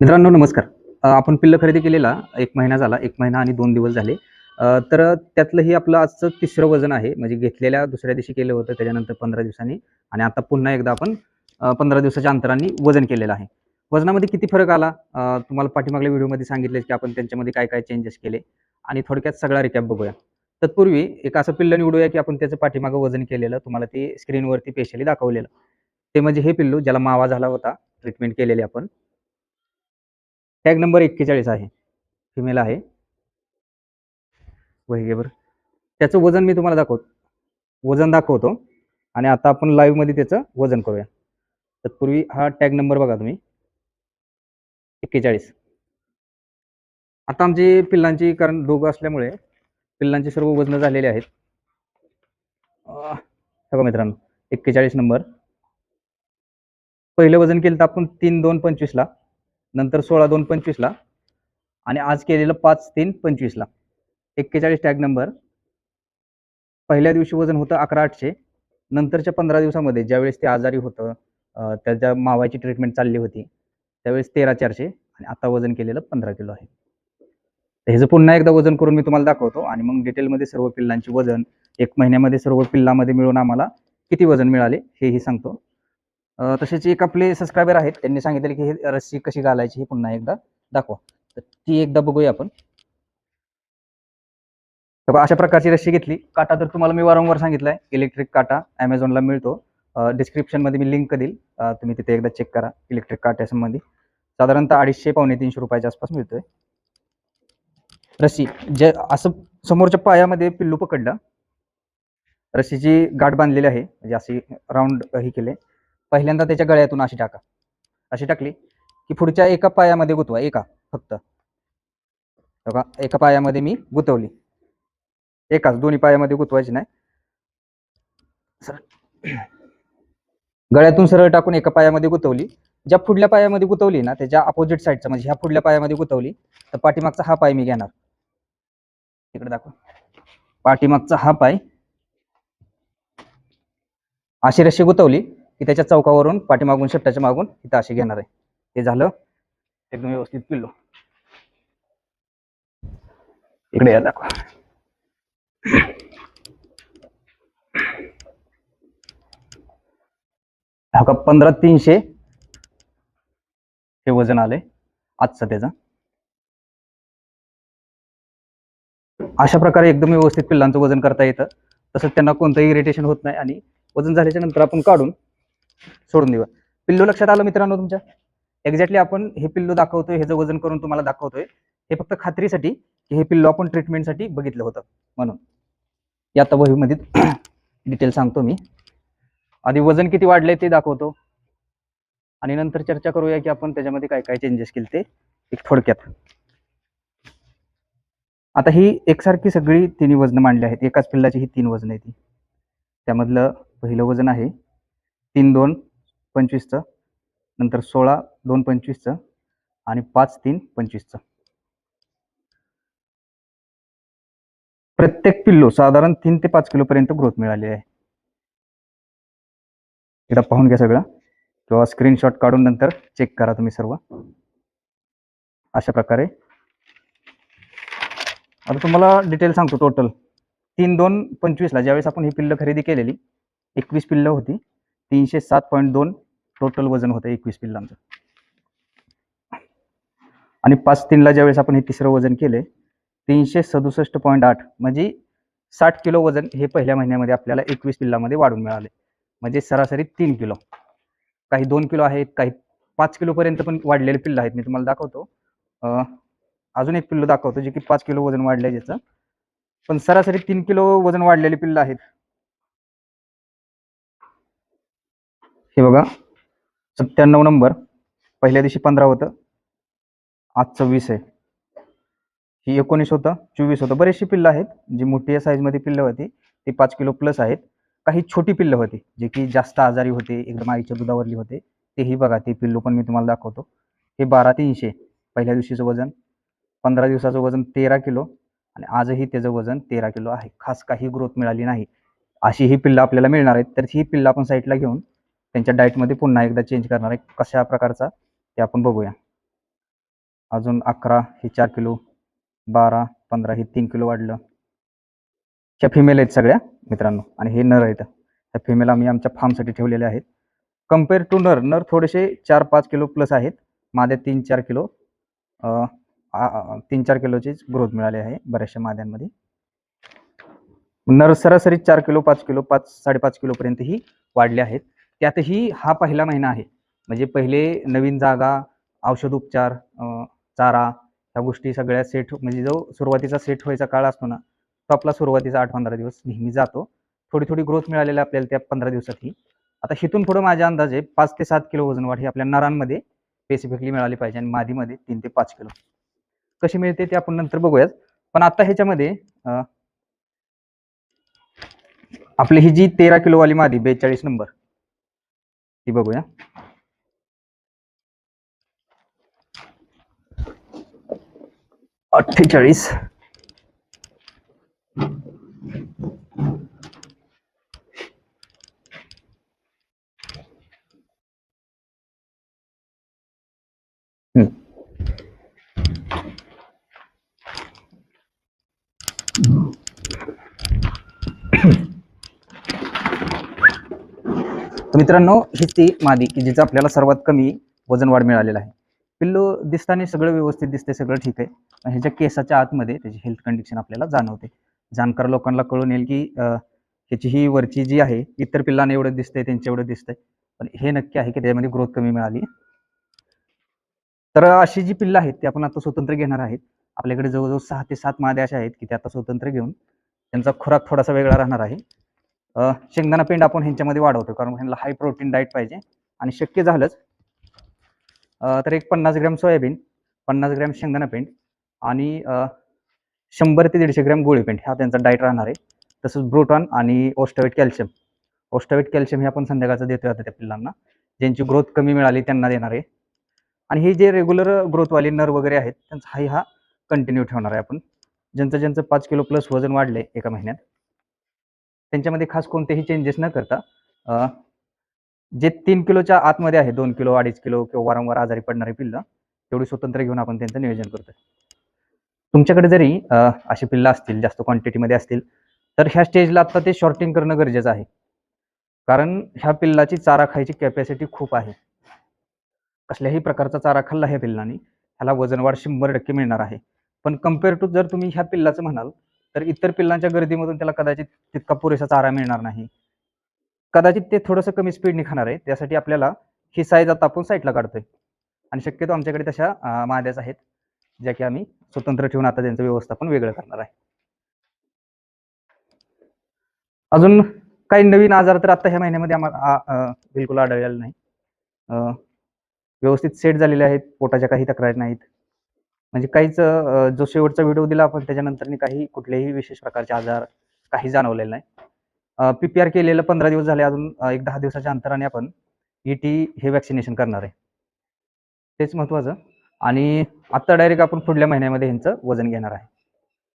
मित्रांनो नमस्कार. आपण पिल्ल खरेदी केलेला एक महिना झाला एक महिना आणि दोन दिवस झाले. तर त्यातलं हे आपलं आजचं तिसरं वजन आहे म्हणजे घेतलेल्या दुसऱ्या दिवशी केलं होतं त्याच्यानंतर पंधरा दिवसांनी आणि आता पुन्हा एकदा आपण पंधरा दिवसाच्या अंतराने वजन केलेलं आहे. वजनामध्ये किती फरक आला? तुम्हाला पाठीमागल्या व्हिडिओमध्ये सांगितले की आपण त्यांच्यामध्ये काय काय चेंजेस केले. आणि थोडक्यात सगळा रिकॅप बघूया. तत्पूर्वी एक असं पिल्ल निवडूया की आपण त्याचं पाठीमागं वजन केलेलं तुम्हाला ते स्क्रीनवरती पेशली दाखवलेलं. ते म्हणजे हे पिल्लू ज्याला मावा झाला होता ट्रीटमेंट केलेली आपण. टॅग नंबर एक्केचाळीस आहे. फिमेल आहे. वहिगेवर त्याचं वजन मी तुम्हाला दाखवतो. वजन दाखवतो. आणि आता आपण लाईव्हमध्ये त्याचं वजन करूया. तत्पूर्वी हा टॅग नंबर बघा तुम्ही. एक्केचाळीस. आता आमची पिल्लांची कारण दोघं असल्यामुळे पिल्लांची सर्व वजनं झालेली आहेत. बघा मित्रांनो. एक्केचाळीस नंबर पहिलं वजन केलं तर आपण तीन दोन पंचवीसला. नंतर सोळा दोन पंचवीसला आणि आज केलेलं पाच तीन पंचवीसला एक्केचाळीस टॅग नंबर पहिल्या दिवशी वजन होतं अकरा आठशे. नंतरच्या पंधरा दिवसामध्ये ज्यावेळेस ते आजारी होतं त्याच्या मावाची ट्रीटमेंट चालली होती त्यावेळेस तेरा चारशे आणि आता वजन केलेलं पंधरा किलो आहे. ह्याचं पुन्हा एकदा वजन करून मी तुम्हाला दाखवतो आणि मग डिटेलमध्ये सर्व पिल्लांची वजन एक महिन्यामध्ये सर्व पिल्लामध्ये मिळून आम्हाला किती वजन मिळाले हेही सांगतो. तसेच एक आपले सबस्क्रायबर आहेत त्यांनी सांगितले की हे रस्सी कशी घालायची हे पुन्हा एकदा दाखवा. तर ती एकदा बघूया आपण. तर बघा, अशा प्रकारची रस्सी घेतली. काटा तर तुम्हाला मी वारंवार सांगितलंय इलेक्ट्रिक काटा अमेझॉनला मिळतो. डिस्क्रिप्शनमध्ये मी लिंक देईल. तुम्ही तिथे एकदा चेक करा इलेक्ट्रिक काट्यासंबंधी. साधारणतः अडीचशे पावणे तीनशे रुपयाच्या आसपास मिळतोय. रस्सी जे असं समोरच्या पायामध्ये पिल्लू पकडलं रस्सीची गाठ बांधलेली आहे. म्हणजे अशी राऊंड ही केले. पहिल्यांदा त्याच्या गळ्यातून अशी टाका. अशी टाकली की पुढच्या एका पायामध्ये गुतवा एका फक्त. बघा एका पायामध्ये मी गुतवली. एकाच दोन्ही पायामध्ये गुतवायची नाही. सर गळ्यातून सरळ टाकून एका पायामध्ये गुतवली. ज्या पुढल्या पायामध्ये गुतवली ना त्याच्या अपोजिट साईडचा म्हणजे ह्या पुढल्या पायामध्ये गुतवली तर पाठीमागचा हा पाय मी घेणार. इकडे दाखव. पाठीमागचा हा पाय. अशी रशी गुतवली. की त्याच्या चौकावरून पाठीमागून शेपटाच्या मागून इथं अशी घेणार आहे. ते झालं. एकदम व्यवस्थित पिल्लो. इकडे या दाखवा. हा का पंधरा तीनशे? हे वजन आलंय. आजचं त्याचं. अशा प्रकारे एकदम व्यवस्थित पिल्लांचं वजन करता येतं. तसंच त्यांना कोणतंही इरिटेशन होत नाही आणि वजन झाल्याच्यानंतर आपण काढून सोडून देऊया. पिल्लू लक्षात आलं मित्रांनो तुमच्या? एक्झॅक्टली आपण हे पिल्लू दाखवतोय हे जे वजन करून तुम्हाला दाखवतोय हे फक्त खात्रीसाठी की हे पिल्लू आपण ट्रीटमेंटसाठी बघितलं होतं म्हणून. या आता वहीमध्ये डिटेल सांगतो मी. आधी वजन किती वाढलंय ते दाखवतो. आणि नंतर चर्चा करूया की आपण त्याच्यामध्ये काय काय चेंजेस केले ते एक थोडक्यात. आता ही एकसारखी सगळी तिन्ही वजनं मांडली आहेत. एकाच पिल्लाची ही तीन वजन आहे ती त्यामधलं पहिलं वजन आहे तीन दोन पंचवीसचं. नंतर सोळा दोन पंचवीसचं. आणि पाच तीन पंचवीसचं. प्रत्येक पिल्लू साधारण तीन ते पाच किलोपर्यंत ग्रोथ मिळाली आहे. एकदा पाहून घ्या सगळं. किंवा स्क्रीनशॉट काढून नंतर चेक करा तुम्ही सर्व. अशा प्रकारे. आता तुम्हाला डिटेल सांगतो टोटल तीन दोन पंचवीसला ज्यावेळेस आपण ही पिल्लं खरेदी केलेली एकवीस पिल्लं होती. तीनशे सात पॉईंट दोन टोटल वजन होतं एकवीस पिल्लांचं आणि पाच तीनला ज्यावेळेस आपण हे तिसरं वजन केले तीनशे सदुसष्ट पॉईंट आठ म्हणजे साठ किलो वजन हे पहिल्या महिन्यामध्ये आपल्याला एकवीस पिल्लामध्ये वाढून मिळाले. म्हणजे सरासरी तीन किलो. काही दोन किलो आहेत काही पाच किलोपर्यंत पण वाढलेले पिल्लं आहेत. मी तुम्हाला दाखवतो. अजून एक पिल्लू दाखवतो जे की पाच किलो वजन वाढले ज्याचं. पण सरासरी तीन किलो वजन वाढलेले पिल्लं आहेत. हे बघा सत्त्याण्णव नंबर. पहिल्या दिवशी पंधरा होतं. आज चव्वीस आहे. ही एकोणीस होतं चोवीस होतं. बरेचशी पिल्लं आहेत जी मोठी साईजमध्ये पिल्लं होती ती पाच किलो प्लस आहेत. काही छोटी पिल्लं होती जे की जास्त आजारी होते एकदम आईच्या दुधावरली होते. तेही बघा ते पिल्लू पण मी तुम्हाला दाखवतो. हे बारा तीनशे पहिल्या दिवशीचं वजन. पंधरा दिवसाचं वजन तेरा किलो आणि आजही त्याचं वजन तेरा किलो आहे. खास काही ग्रोथ मिळाली नाही. अशी ही पिल्लं आपल्याला मिळणार आहेत. तर ही पिल्लं आपण साईडला घेऊन त्यांच्या डाएटमध्ये पुन्हा एकदा चेंज करणार आहे. कशा प्रकारचा? ते आपण बघूया. अजून अकरा हे चार किलो. बारा पंधरा हे तीन किलो वाढलं. ह्या फिमेल आहेत सगळ्या मित्रांनो. आणि हे नर आहेत. ह्या फिमेल आम्ही आमच्या फार्मसाठी ठेवलेले आहेत. कंपेअर टू नर नर थोडेसे चार पाच किलो प्लस आहेत. माद्या तीन चार किलो. तीन चार किलोचीच ग्रोथ मिळाली आहे बऱ्याचशा माद्यांमध्ये. नर सरासरी चार किलो पाच किलो पाच साडेपाच किलोपर्यंत ही वाढले आहेत. त्यातही हा पहिला महिना आहे. म्हणजे पहिले नवीन जागा औषध उपचार अ, चारा ह्या गोष्टी सगळ्या सेट म्हणजे जो सुरुवातीचा सेट व्हायचा काळ असतो ना तो आपला सुरुवातीचा आठ पंधरा दिवस नेहमी जातो. थोडी थोडी ग्रोथ मिळालेली आपल्याला त्या पंधरा दिवसातही आता हिथून पुढे माझ्या अंदाजे पाच ते सात किलो वजन वाढ ही आपल्या नरांमध्ये स्पेसिफिकली मिळाली पाहिजे आणि मादीमध्ये तीन ते पाच किलो. कशी मिळते ते आपण नंतर बघूयात. पण आता ह्याच्यामध्ये आपली ही जी तेरा किलोवाली मादी बेचाळीस नंबर ती बघूया. अठ्ठेचाळीस. मित्रांनो हीच ती मादी की जिचं आपल्याला सर्वात कमी वजन वाढ मिळालेलं आहे. पिल्लू दिसताना सगळं व्यवस्थित दिसते सगळं ठीक आहे. पण ह्याच्या केसाच्या आतमध्ये त्याची हेल्थ कंडिशन आपल्याला जाणवते. जाणकार लोकांना कळून येईल की त्याची ह्याची ही वरची जी आहे इतर पिल्लांना एवढं दिसतंय त्यांच्या एवढं दिसतंय. पण हे नक्की आहे की त्यामध्ये ग्रोथ कमी मिळाली. तर अशी जी पिल्लं आहेत ती आपण आता स्वतंत्र घेणार आहेत. आपल्याकडे जवळजवळ सहा ते सात माद्या अशा आहेत की ते आता स्वतंत्र घेऊन त्यांचा खुराक थोडासा वेगळा राहणार आहे. शेंगदाणा पेंड आपण ह्यांच्यामध्ये वाढवतो कारण ह्यांना हाय प्रोटीन डाएट पाहिजे. आणि शक्य झालंच तर एक पन्नास ग्रॅम सोयाबीन पन्नास ग्रॅम शेंगदाणा पेंड आणि शंभर ते दीडशे ग्रॅम गोळी पेंड हा त्यांचा डाएट राहणार आहे. तसंच ब्रोटॉन आणि ओस्टावेट कॅल्शियम. ओस्टावेट कॅल्शियम हे आपण संध्याकाळचं देतोय आता त्या पिल्लांना. ज्यांची ग्रोथ कमी मिळाली त्यांना देणार आहे. आणि हे जे रेग्युलर ग्रोथवाले नर वगैरे आहेत त्यांचा हाही हा कंटिन्यू ठेवणार आहे आपण. ज्यांचं ज्यांचं पाच किलो प्लस वजन वाढले एका महिन्यात त्यांच्यामध्ये खास कोणतेही चेंजेस न करता जे तीन किलोच्या आतमध्ये आहे दोन किलो अडीच किलो किंवा वारंवार आजारी पडणारी पिल्लं तेवढी स्वतंत्र घेऊन आपण त्यांचं नियोजन करतोय. तुमच्याकडे जरी अशी पिल्लं असतील जास्त क्वांटिटीमध्ये असतील तर ह्या स्टेजला आता ते शॉर्टिंग करणं गरजेचं आहे. कारण ह्या पिल्लाची चारा खायची कॅपॅसिटी खूप आहे. कसल्याही प्रकारचा चारा खाल्ला ह्या पिल्लाने ह्याला वजन वाढ शंभर टक्के मिळणार आहे. पण कंपेअर टू जर तुम्ही ह्या पिल्लाचं म्हणाल तर इतर पिल्लांच्या गर्दीमधून त्याला कदाचित तितका पुरेसा चारा मिळणार नाही. कदाचित ते थोडंसं कमी स्पीडने खाणार आहे त्यासाठी आपल्याला ही साईज आता आपण साईडला काढतोय. आणि शक्यतो आमच्याकडे तशा माद्याच आहेत ज्या की आम्ही स्वतंत्र ठेवून आता त्यांचं व्यवस्थापन वेगळं करणार आहे. अजून काही नवीन आजार तर आता ह्या महिन्यामध्ये आम्हाला बिलकुल आढळलेला नाही. अं, व्यवस्थित सेट झालेले आहेत पोटाच्या काही तक्रारी नाहीत. म्हणजे काहीच जो शेवटचा व्हिडिओ दिला आपण त्याच्यानंतर काही कुठलेही विशेष प्रकारचे आजार काही जाणवलेले नाही. पीपीआर केलेलं पंधरा दिवस झाले अजून एक दहा दिवसाच्या अंतराने आपण ईटी हे वॅक्सिनेशन करणार आहे. तेच महत्त्वाचं आणि आत्ता डायरेक्ट आपण पुढल्या महिन्यामध्ये ह्यांचं वजन घेणार आहे.